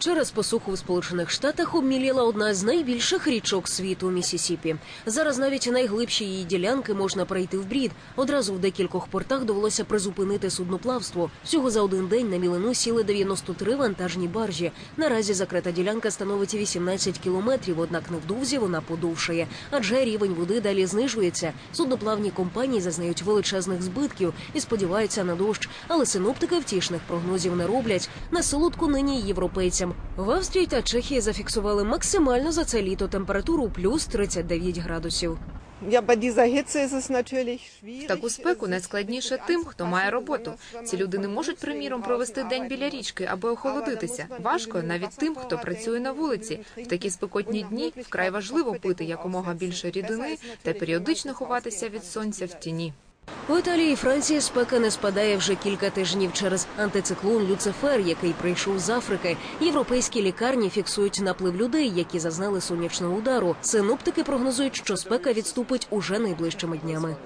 Через посуху в Сполучених Штатах обміліла одна з найбільших річок світу Місісіпі. Зараз навіть найглибші її ділянки можна перейти в брід. Одразу в декількох портах довелося призупинити судноплавство. Всього за один день на мілину сіли 93 вантажні баржі. Наразі закрита ділянка становить 18 кілометрів, однак невдовзі вона подовшає, адже рівень води далі знижується. Судноплавні компанії зазнають величезних збитків і сподіваються на дощ, але синоптики втішних прогнозів не роблять. На солодку нині й європейцям. В Австрії та Чехії зафіксували максимальну за це літо температуру плюс 39 градусів. В таку спеку найскладніше тим, хто має роботу. Ці люди не можуть, приміром, провести день біля річки, аби охолодитися. Важко навіть тим, хто працює на вулиці. В такі спекотні дні вкрай важливо пити якомога більше рідини та періодично ховатися від сонця в тіні. У Італії і Франції спека не спадає вже кілька тижнів через антициклон Люцифер, який прийшов з Африки. Європейські лікарні фіксують наплив людей, які зазнали сонячного удару. Синоптики прогнозують, що спека відступить уже найближчими днями.